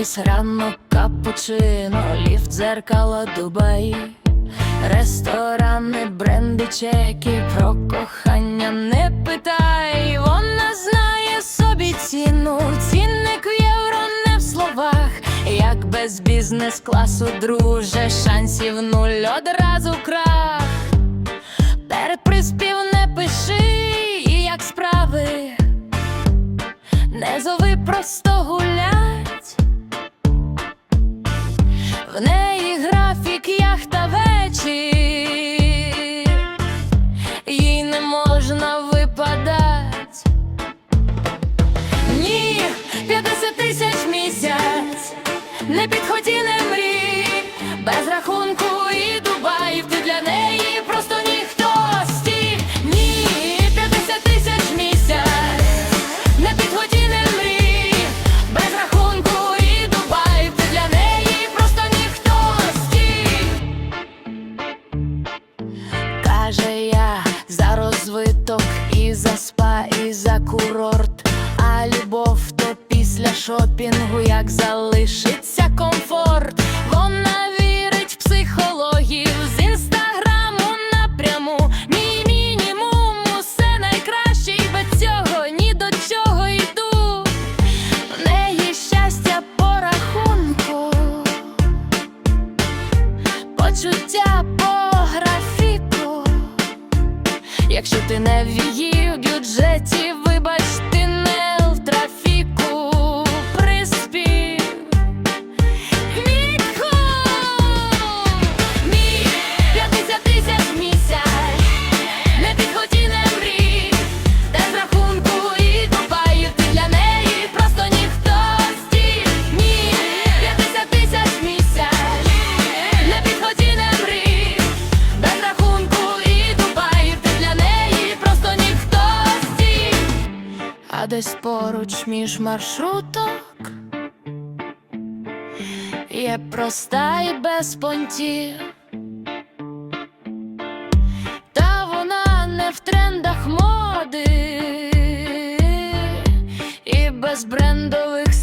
Еспрес, ранок, капучино, ліфт, дзеркало, Дубай Ресторани, бренди, чеки, про кохання не питай, вона знає собі ціну, цінник в євро не в словах, як без бізнес-класу, друже, шансів нуль одразу крах. Перед приспів не пиши, як справи, не зови просто гулять. В неї графік яхта вечір, їй не можна випадать. Ні, 50 тисяч місяць, не підході, не мрій, без рахунку розвиток і за спа, і за курорт. А любов то після шопінгу, як залишиться Якщо ти не в її бюджеті, вибач, ти десь поруч між маршруток. Є проста і без понтів. Та вона не в трендах моди. І без брендових